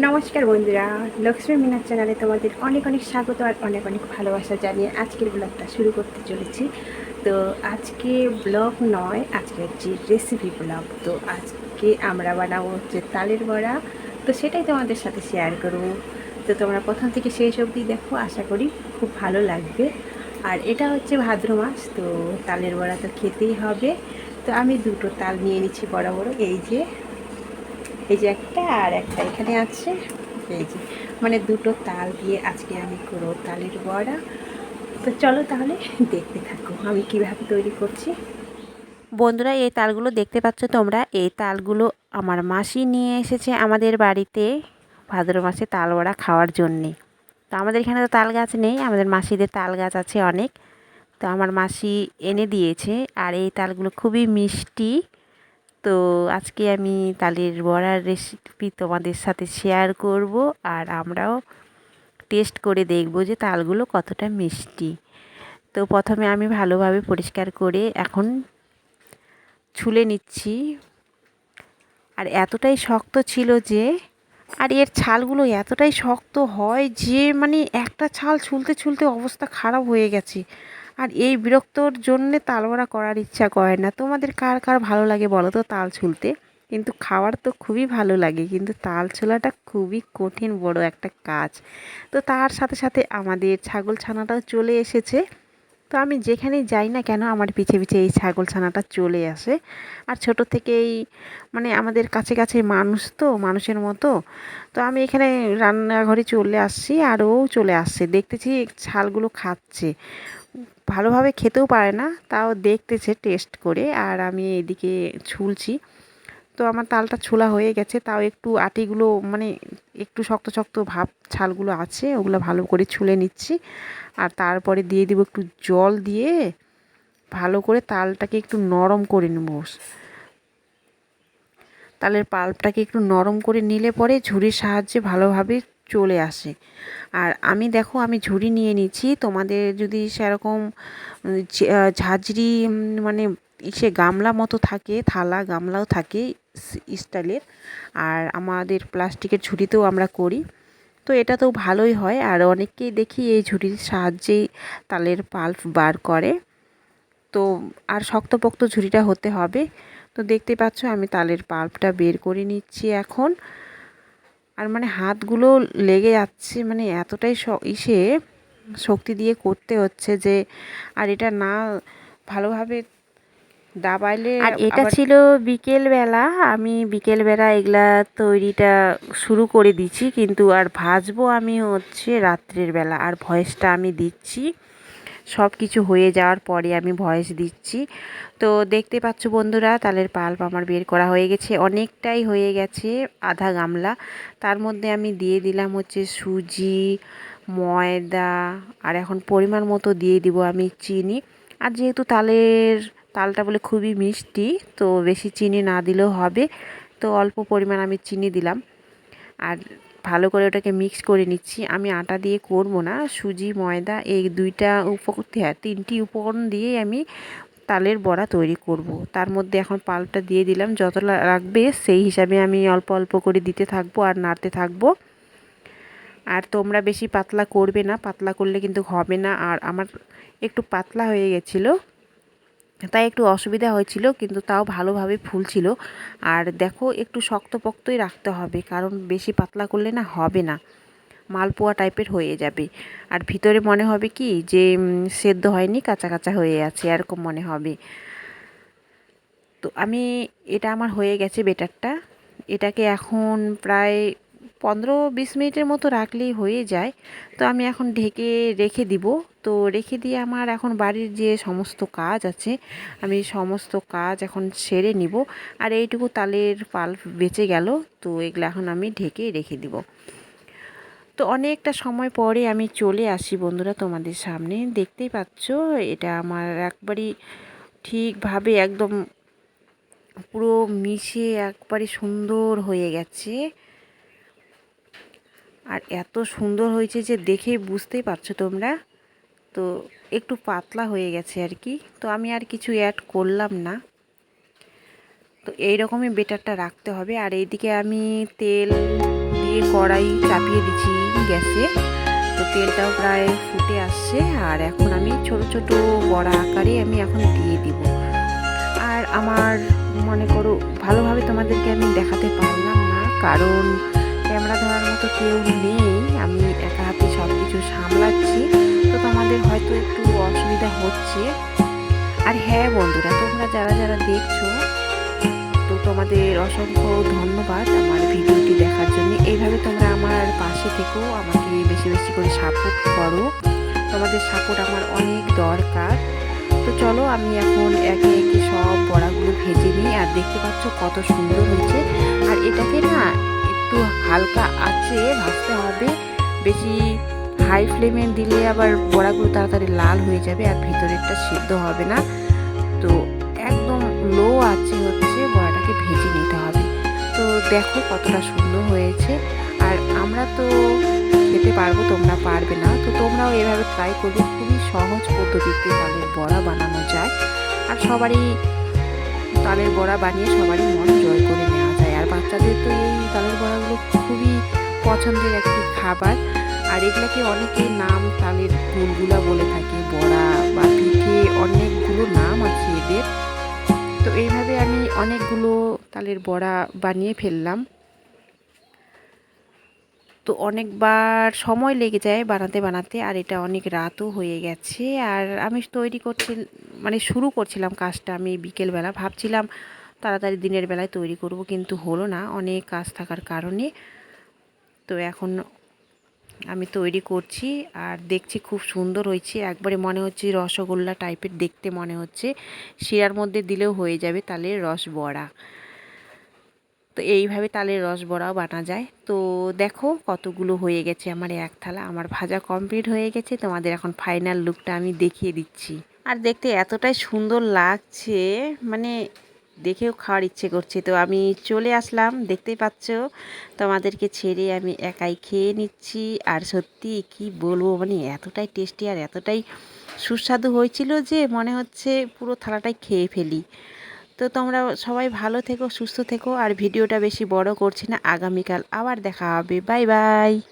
নমস্কার বন্ধুরা, লক্ষ্মী মিনার চ্যানেলে তোমাদের অনেক অনেক স্বাগত আর অনেক অনেক ভালোবাসা জানিয়ে আজকের ব্লগটা শুরু করতে চলেছি। তো আজকে ব্লগ নয়, আজকে হচ্ছে রেসিপি ব্লগ তো আজকে আমরা বানাবো হচ্ছে তালের বড়া। তো সেটাই তোমাদের সাথে শেয়ার করব। তো তোমরা প্রথম থেকে শেষ অবধি দেখো, আশা করি খুব ভালো লাগবে। আর এটা হচ্ছে ভাদ্র মাস, তো তালের বড়া তো খেতেই হবে। তো আমি দুটো তাল নিয়ে নিচ্ছি বড় বড় এই যে এই যে একটা আর একটা এখানে আছে। এই যে মানে দুটো তাল দিয়ে আজকে আমি করো তালের বড়া। তো চলো তাহলে দেখতে থাকো আমি কীভাবে তৈরি করছি। বন্ধুরা, এই তালগুলো দেখতে পাচ্ছ তোমরা? এই তালগুলো আমার মাসি নিয়ে এসেছে আমাদের বাড়িতে ভাদ্র মাসে তাল বড়া খাওয়ার জন্যে। তো আমাদের এখানে তো তাল গাছ নেই, আমাদের মাসিদের তাল গাছ আছে অনেক। তো আমার মাসি এনে দিয়েছে আর এই তালগুলো খুবই মিষ্টি। তো আজকে আমি তালের বড়ার রেসিপি তোমাদের সাথে শেয়ার করব আর আমরাও টেস্ট করে দেখব যে তালগুলো কতটা মিষ্টি। তো প্রথমে আমি ভালোভাবে পরিষ্কার করে এখন ছুলে নিচ্ছি। আর এতটাই শক্ত ছিল যে, আর এর ছালগুলো এতটাই শক্ত হয় যে মানে একটা ছাল ছুলতে ছুলতে অবস্থা খারাপ হয়ে গেছে। আর এই বিরক্তর জন্যে তালবড়া করার ইচ্ছা করে না। তোমাদের কার কার ভালো লাগে বলো তো তাল ছুলতে? কিন্তু খাওয়ার তো খুবই ভালো লাগে, কিন্তু তাল ছোলাটা খুবই কঠিন বড় একটা কাজ। তো তার সাথে সাথে আমাদের ছাগল ছানাটাও চলে এসেছে। তো আমি যেখানেই যাই না কেন আমার পিছে পিছে এই ছাগল ছানাটা চলে আসে। আর ছোট থেকেই মানে আমাদের কাছে কাছে মানুষ তো, মানুষের মতো। তো আমি এখানে রান্নাঘরে চলে আসছি আর ও চলে আসছে। দেখতেছি ছালগুলো খাচ্ছে। ভালোভাবে খেতেও পারে না, তাও দেখতেছে, টেস্ট করে। আর আমি এদিকে ছুলছি। তো আমার তালটা ছোলা হয়ে গেছে, তাও একটু আটিগুলো মানে একটু শক্ত শক্ত ভাব, ছালগুলো আছে, ওগুলো ভালো করে ছুলে নিচ্ছি। আর তারপরে দিয়ে দিব একটু জল দিয়ে, ভালো করে তালটাকে একটু নরম করে নেব। তালের পাল্পটাকে একটু নরম করে নিলে পরে ঝুড়ির সাহায্যে ভালোভাবে চলে আসে। আর আমি দেখো, আমি ঝুড়ি নিয়ে নিচ্ছি। তোমাদের যদি সেরকম ঝাঁঝরি মানে সে গামলা মতো থাকে, থালা গামলাও থাকে স্টাইলের। আর আমাদের প্লাস্টিকের ঝুড়িতেও আমরা করি। তো এটা তো ভালোই হয়। আর অনেককেই দেখি এই ঝুড়ির সাহায্যেই তালের পাল্প বার করে। তো, আর শক্তপোক্ত ঝুড়িটা হতে হবে। তো দেখতে পাচ্ছ, আমি তালের পাল্পটা বের করে নিচ্ছি এখন। আর মানে হাতগুলো লেগে যাচ্ছে মানে এতটাই ইসে শক্তি দিয়ে করতে হচ্ছে যে আর এটা না ভালোভাবে দাবাইলে আর এটা ছিল বিকেলবেলা আমি বিকেলবেলা এগুলা তৈরিটা শুরু করে দিচ্ছি কিন্তু আর ভাজবো আমি হচ্ছে রাত্রের বেলা আর ভয়েসটা আমি দিচ্ছি। সব কিছু হয়ে যাওয়ার পরে আমি ভয়েস দিচ্ছি। তো দেখতে পাচ্ছ বন্ধুরা, তালের পাল্প আমার বের করা হয়ে গেছে। অনেকটাই হয়ে গেছে আধা গামলা। তার মধ্যে আমি দিয়ে দিলাম হচ্ছে সুজি, ময়দা, আর এখন পরিমাণ মতো দিয়ে দিব আমি চিনি। আর যেহেতু তালের তালটা বলে খুবই মিষ্টি, তো বেশি চিনি না দিলেও হবে। তো অল্প পরিমাণ আমি চিনি দিলাম। আর ভালো করে ওটাকে মিক্স করে নিচ্ছি। আমি আটা দিয়ে করব না। সুজি, ময়দা, এই দুইটা উপকরণ হ্যাঁ তিনটি উপকরণ দিয়েই আমি তালের বড়া তৈরি করব। তার মধ্যে এখন পালটা দিয়ে দিলাম। যত লাগবে সেই হিসাবে আমি অল্প অল্প করে দিতে থাকব আর নাড়তে থাকব। আর তোমরা বেশি পাতলা করবে না। পাতলা করলে কিন্তু হবে না। আর আমার একটু পাতলা হয়ে গেছিল। তাই একটু অসুবিধা হয়েছিল, কিন্তু তাও ভালোভাবে ফুলছিল। আর দেখো, একটু শক্তপোক্তই রাখতে হবে, কারণ বেশি পাতলা করলে না হবে না। মালপোয়া টাইপের হয়ে যাবে। আর ভিতরে মনে হবে কি, যে সেদ্ধ হয়নি কাঁচা কাঁচা হয়ে আছে, এরকম মনে হবে। তো আমি, এটা আমার হয়ে গেছে বেটারটা। এটাকে এখন প্রায় পনেরো বিশ মিনিটের মতো রাখলেই হয়ে যায়। তো আমি এখন ঢেকে রেখে দিব। তো রেখে দিয়ে আমার এখন বাড়ির যে সমস্ত কাজ আছে, আমি সমস্ত কাজ এখন সেরে নিব। আর এইটুকু তালের পাল বেঁচে গেল, তো এগুলো এখন আমি ঢেকে রেখে দিব। তো অনেকটা সময় পরে আমি চলে আসি বন্ধুরা তোমাদের সামনে। দেখতেই পাচ্ছ, এটা আমার একবারই ঠিকভাবে একদম পুরো মিশে একবারে সুন্দর হয়ে গেছে। আর এত সুন্দর হয়েছে যে দেখে বুঝতেই পারছ তোমরা। তো একটু পাতলা হয়ে গেছে আর কি। তো আমি আর কিছু অ্যাড করলাম না। তো এই রকমই বেটারটা রাখতে হবে। আর এইদিকে আমি তেল দিয়ে দিয়ে কড়াই চাপিয়ে দিচ্ছি গ্যাসে। তো তেলটাও প্রায় ফুটে আসছে। আর এখন আমি ছোট ছোট বড়া আকারে আমি এখন দিয়ে দিব। আর আমার মনে করো, ভালোভাবে তোমাদেরকে আমি দেখাতে পারলাম না। কারণ ক্যামেরা ধরার মতো কেউ নেই। আমি একা হাতে সব কিছু সামলাচ্ছি। তো তোমাদের হয়তো একটু অসুবিধা হচ্ছে। আর হ্যাঁ বন্ধুরা, তোমরা যারা যারা দেখছ, তো তোমাদের অসংখ্য ধন্যবাদ আমার ভিডিওটি দেখার জন্য। এইভাবে তোমরা আমার পাশে থেকেও আমাকে বেশি বেশি করে সাপোর্ট করো। তোমাদের সাপোর্ট আমার অনেক দরকার। তো চলো, আমি এখন একে একে সব বড়াগুলো ভেজে নিই, আর দেখতে পাচ্ছ কত সুন্দর হচ্ছে আর এটাকে না একটু হালকা আছে ভাজতে হবে, বেশি হাই ফ্লেমে দিলে আবার বড়াগুলো তাড়াতাড়ি লাল হয়ে যাবে আর ভিতরেরটা সিদ্ধ হবে না। তো একদম লো আছে হচ্ছে বড়াটাকে ভেজে নিতে হবে। তো দেখো কতটা সুন্দর হয়েছে। আর আমরা তো খেতে পারব, তোমরা পারবে না। তো তোমরাও এভাবে ট্রাই করবে, খুবই সহজ পদ্ধতিতে তালের বড়া বানানো যায়। আর সবারই তালের বড়া বানিয়ে সবারই মন জয় করে নেওয়া যায়। আর বাচ্চাদের তো এই তালের বড়াগুলো খুবই পছন্দের একটি খাবার। আর এগুলাকে অনেকে নাম তালের গুলগুলা বলে থাকে, বড়া বা পিঠে অনেকগুলো নাম আছে এদের। তো এইভাবে আমি অনেকগুলো তালের বড়া বানিয়ে ফেললাম। তো অনেকবার সময় লেগে যায় বানাতে বানাতে, আর এটা অনেক রাতও হয়ে গেছে। আর আমি তৈরি করছি মানে শুরু করছিলাম কাজটা আমি বিকেলবেলা। ভাবছিলাম তাড়াতাড়ি দিনের বেলায় তৈরি করব, কিন্তু হলো না, অনেক কাজ থাকার কারণে। তো এখন আমি তৈরি করছি আর দেখছি খুব সুন্দর হয়েছে। একবারে মনে হচ্ছে রসগোল্লা টাইপের, দেখতে মনে হচ্ছে। শিরার মধ্যে দিলেও হয়ে যাবে তালের রস বড়া তো এইভাবে তালের রস বড়াও বানা যায়। তো দেখো কতগুলো হয়ে গেছে আমার এক থালা, আমার ভাজা কমপ্লিট হয়ে গেছে। তোমাদের এখন ফাইনাল লুকটা আমি দেখিয়ে দিচ্ছি। আর দেখতে এতটাই সুন্দর লাগছে মানে দেখেও খাওয়ার ইচ্ছে করছে। তো আমি চলে আসলাম, দেখতেই পাচ্ছ তোমাদেরকে ছেড়ে আমি একাই খেয়ে নিচ্ছি। আর সত্যি কি বলব মানে এতটাই টেস্টি আর এতটাই সুস্বাদু হয়েছিল যে মনে হচ্ছে পুরো থালাটাই খেয়ে ফেলি। তো তোমরা সবাই ভালো থেকো, সুস্থ থেকো, আর ভিডিওটা বেশি বড় করছি না। আগামীকাল আবার দেখা হবে। Bye bye.